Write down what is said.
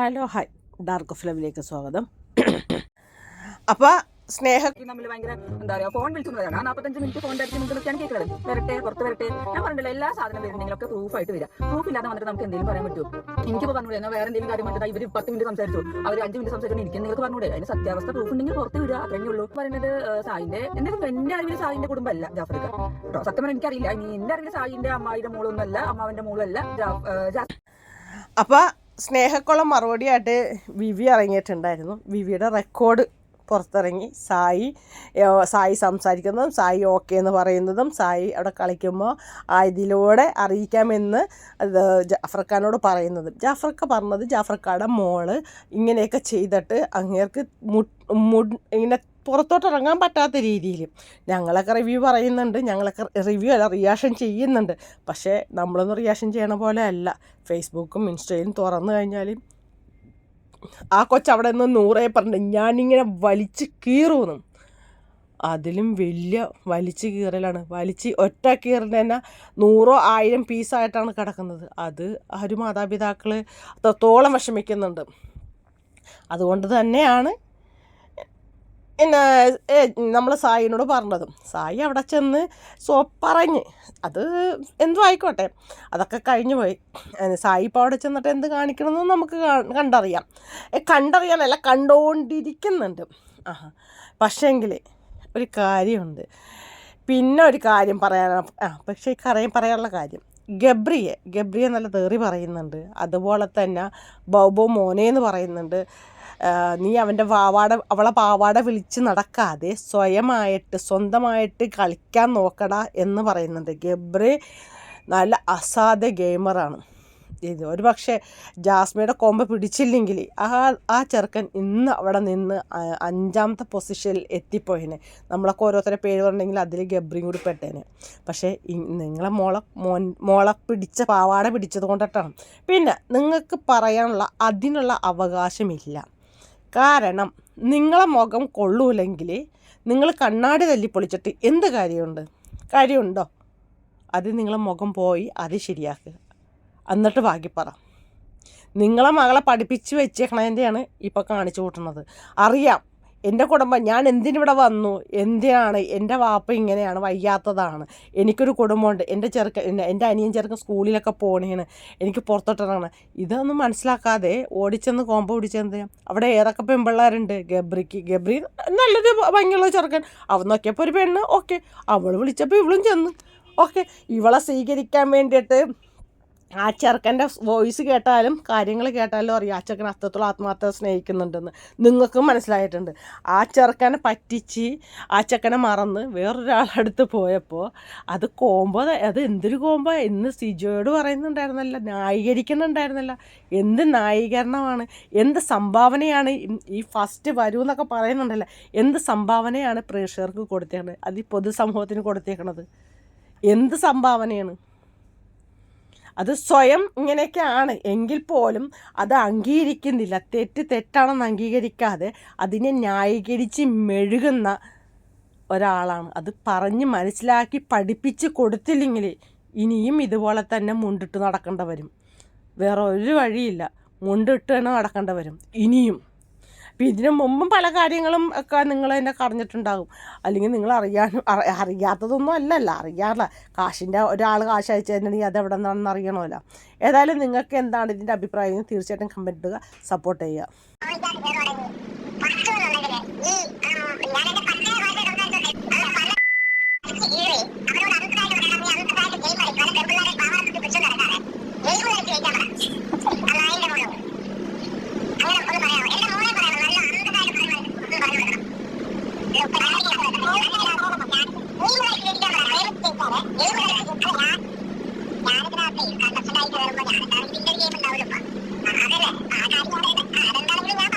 Hello hi dark of ലവിലേക്ക് സ്വാഗതം. അപ്പോൾ സ്നേഹ നമ്മൾ ഭയങ്കര എന്താ ഫോൺ വിളിച്ചുകൊണ്ടാണ് ആ നാൽപ്പത്തഞ്ച് മിനിറ്റ് ഫോൺ അടിച്ച് നിൽക്കുന്നൊക്കെയാണ് കേൾക്കുന്നത് വരട്ടെ പുറത്ത് വരട്ടെ. ഞാൻ പറഞ്ഞില്ല എല്ലാ സാധനം വരുന്നെങ്കിലൊക്കെ പ്രൂഫ് ആയിട്ട് വരിക പ്രൂഫ് ഇല്ലാതെ വന്നിട്ട് നമുക്ക് എന്തെങ്കിലും പറയാൻ പറ്റുമോ? എനിക്കിപ്പോൾ പറഞ്ഞു എന്നാൽ വേറെ എന്തെങ്കിലും കാര്യം പറഞ്ഞാൽ ഇവർ പത്ത് മിനിറ്റ് സംസാരിച്ചു. അവർ അഞ്ച് മിനിറ്റ് സംസാരിച്ചു എനിക്ക് നിങ്ങൾക്ക് പറഞ്ഞൂടെ? അതിന് സത്യാവസ്ഥ പ്രൂഫ് ഉണ്ടെങ്കിൽ പുറത്ത് ഉള്ളൂ. പറയുന്നത് ഏഹ്, സായിന്റെ എന്റെ എന്റെ അറിവിൽ സായിന്റെ കുടുംബമല്ല ജാഫ്രിക്ക. കേട്ടോ സത്യം പറഞ്ഞാൽ എനിക്കറിയില്ല. ഇനി എന്റെ അറിവിൽ സായിന്റെ അമ്മായിയുടെ മോളൊന്നും അല്ല അമ്മാവന്റെ മോളും അല്ല ജാ- അപ്പോൾ സ്നേഹക്കുളം മറുപടിയായിട്ട് വിവി ഇറങ്ങിയിട്ടുണ്ടായിരുന്നു വിവിയുടെ റെക്കോർഡ് പുറത്തിറങ്ങി സായി സായി സംസാരിക്കുന്നതും സായി ഓക്കെ എന്ന് പറയുന്നതും സായി അവിടെ കളിക്കുമ്പോൾ ആ ഇതിലൂടെ അറിയിക്കാമെന്ന് അത് ജാഫർഖാനോട് പറയുന്നതും. ജാഫർക്ക പറഞ്ഞത് ജാഫർക്കാടെ മോൾ ഇങ്ങനെയൊക്കെ ചെയ്തിട്ട് അങ്ങേർക്ക് മു ഇങ്ങനെ പുറത്തോട്ട് ഇറങ്ങാൻ പറ്റാത്ത രീതിയിൽ. ഞങ്ങളൊക്കെ റിവ്യൂ പറയുന്നുണ്ട് ഞങ്ങളൊക്കെ റിവ്യൂ അല്ല റിയാക്ഷൻ ചെയ്യുന്നുണ്ട്. പക്ഷേ നമ്മളൊന്നും റിയാക്ഷൻ ചെയ്യണ പോലെ അല്ല. ഫേസ്ബുക്കും ഇൻസ്റ്റയിലും തുറന്നു കഴിഞ്ഞാൽ ആ കൊച്ചവിടെ നിന്ന് നൂറേ പറഞ്ഞു ഞാനിങ്ങനെ വലിച്ച് കീറുന്നു. അതിലും വലിയ വലിച്ച് കീറലാണ്. വലിച്ച് ഒറ്റ കീറിന് തന്നെ നൂറോ ആയിരം പീസായിട്ടാണ് കിടക്കുന്നത്. അത് ഒരു മാതാപിതാക്കൾ അത്രത്തോളം വിഷമിക്കുന്നുണ്ട്. അതുകൊണ്ട് തന്നെയാണ് പിന്നെ നമ്മൾ സായിനോട് പറഞ്ഞതും. സായി അവിടെ ചെന്ന് സോ പറഞ്ഞ്. അത് എന്തോ ആയിക്കോട്ടെ. അതൊക്കെ കഴിഞ്ഞു പോയി. സായി ഇപ്പോൾ അവിടെ ചെന്നിട്ട് എന്ത് കാണിക്കണമെന്ന് നമുക്ക് കണ്ടറിയാം. കണ്ടറിയാനല്ല കണ്ടുകൊണ്ടിരിക്കുന്നുണ്ട് ആ പക്ഷേങ്കിൽ ഒരു കാര്യമുണ്ട്. പിന്നെ ഒരു കാര്യം പറയാനാണ് ആ പക്ഷേ ഈ കാര്യം പറയാനുള്ള കാര്യം. ഗബ്രിയെ ഗബ്രിയെ നല്ല തേറി പറയുന്നുണ്ട്. അതുപോലെ തന്നെ ബൗബോ മോനെ എന്ന് പറയുന്നുണ്ട്. നീ അവന്റെ വാവാട അവളെ പാവാട വിളിച്ച് നടക്കാതെ സ്വയമായിട്ട് സ്വന്തമായിട്ട് കളിക്കാൻ നോക്കടാ എന്ന് പറയുന്നുണ്ട്. ഗബ്രി നല്ല അസാധ്യ ഗെയിമറാണ്. ഒരു പക്ഷേ ജാസ്മിയുടെ കൊമ്പ് പിടിച്ചില്ലെങ്കിൽ ആ ആ ചെറുക്കൻ ഇന്ന് അവിടെ നിന്ന് അഞ്ചാമത്തെ പൊസിഷനിൽ എത്തിപ്പോയിനെ. നമ്മളൊക്കെ ഓരോരുത്തരെ പേര് പറഞ്ഞെങ്കിൽ അതിൽ ഗബ്രിയും കൂടി പെട്ടേനെ. പക്ഷേ നിങ്ങളെ മോളെ മോൻ മോളെ പിടിച്ച പാവാട പിടിച്ചത് കൊണ്ടിട്ടാണ്. പിന്നെ നിങ്ങൾക്ക് പറയാനുള്ള അതിനുള്ള അവകാശമില്ല. കാരണം നിങ്ങളെ മുഖം കൊള്ളൂലെങ്കിൽ നിങ്ങൾ കണ്ണാടി തല്ലി പൊളിച്ചിട്ട് എന്ത് കാര്യമുണ്ട്? കാര്യമുണ്ടോ? അത് നിങ്ങളെ മുഖം പോയി അത് ശരിയാക്കുക. എന്നിട്ട് ബാക്കിപ്പറ പറ നിങ്ങളെ മകളെ പഠിപ്പിച്ച് വെച്ചേക്കണതിന്റെയാണ് ഇപ്പോൾ കാണിച്ചു കൂട്ടുന്നത്. അറിയാം എന്റെ കുടുംബം ഞാൻ എന്തിനിവിടെ വന്നു എന്തിനാണ് എന്റെ വാപ്പ ഇങ്ങനെയാണ് വയ്യാത്തതാണ്. എനിക്കൊരു കുടുംബമുണ്ട് എന്റെ ചെറുക്കൻ എന്റെ- അനിയൻ ചെറുക്കൻ സ്കൂളിലൊക്കെ പോണേണ് എനിക്ക് പുറത്തോട്ടിറങ്ങണം ഇതൊന്നും മനസ്സിലാക്കാതെ ഓടിച്ചെന്ന് കോമ്പ പിടിച്ചെന്ത് അവിടെ ഏതൊക്കെ പെൺപിള്ളേരുണ്ട് ഗബ്രിക്ക് ഗബ്രി നല്ലൊരു ഭംഗിയുള്ള ചെറുക്കൻ. അവൻ നോക്കിയപ്പോൾ ഒരു പെണ്ണ് ഓക്കെ. അവൾ വിളിച്ചപ്പോൾ ഇവളും ചെന്ന് ഓക്കെ. ഇവളെ സ്വീകരിക്കാൻ വേണ്ടിയിട്ട് ആ ചെറുക്കന്റെ വോയിസ് കേട്ടാലും കാര്യങ്ങൾ കേട്ടാലും അറിയാം. ആ ചെറുക്കൻ അത്രത്തോളം ആത്മാർത്ഥത സ്നേഹിക്കുന്നുണ്ടെന്ന് നിങ്ങൾക്കും മനസ്സിലായിട്ടുണ്ട്. ആ ചെറുക്കനെ പറ്റിച്ച് ആ ചെക്കനെ മറന്ന് വേറൊരാളടുത്ത് പോയപ്പോൾ അത് കോമ്പോ അത് എന്തൊരു കോമ്പോ? എന്ന് സിജോയോട് പറയുന്നുണ്ടായിരുന്നല്ല ന്യായീകരിക്കുന്നുണ്ടായിരുന്നല്ല. എന്ത് ന്യായീകരണമാണ് എന്ത് സംഭാവനയാണ് ഈ- ഫസ്റ്റ് വരൂ എന്നൊക്കെ പറയുന്നുണ്ടല്ലോ. എന്ത് സംഭാവനയാണ് പ്രേക്ഷകർക്ക് കൊടുത്തേക്കണത്? അത് ഈ പൊതുസമൂഹത്തിന് കൊടുത്തേക്കണത്. എന്ത് സംഭാവനയാണ്? അത് സ്വയം ഇങ്ങനെയൊക്കെയാണ്. എങ്കിൽ പോലും അത് അംഗീകരിക്കുന്നില്ല. തെറ്റ് തെറ്റാണെന്ന് അംഗീകരിക്കാതെ അതിനെ ന്യായീകരിച്ച് മെഴുകുന്ന ഒരാളാണ്. അത് പറഞ്ഞ് മനസ്സിലാക്കി പഠിപ്പിച്ച് കൊടുത്തില്ലെങ്കിൽ ഇനിയും ഇതുപോലെ തന്നെ മുണ്ടിട്ട് നടക്കേണ്ട വരും. വേറെ ഒരു വഴിയില്ല. മുണ്ടിട്ട് തന്നെ നടക്കേണ്ട വരും. ഇനിയും. അപ്പം ഇതിനു മുമ്പും പല കാര്യങ്ങളും ഒക്കെ നിങ്ങൾ തന്നെ കറിഞ്ഞിട്ടുണ്ടാകും അല്ലെങ്കിൽ നിങ്ങൾ അറിയാനും അറി- അറിയാത്തതൊന്നും അല്ലല്ല. അറിയാറില്ല. കാശിന്റെ ഒരാൾ കാശ് അയച്ചു തന്നിട്ടുണ്ടെങ്കിൽ അത് എവിടെ നിന്നാണെന്ന് അറിയണമല്ലോ. ഏതായാലും നിങ്ങൾക്ക് എന്താണ് ഇതിന്റെ അഭിപ്രായം? തീർച്ചയായിട്ടും കമന്റ് ഇടുക. സപ്പോർട്ട് ചെയ്യുക. ഞാനിതിനകത്ത് കണ്ടസ്റ്റന്റായിട്ട് വരുമ്പോൾ ഞാൻ ഇതിന്റെ ഗെയിം ഉണ്ടാവില്ല അതല്ലേ ആ കാര്യം ഞാൻ അതെന്താണെങ്കിലും ഞാൻ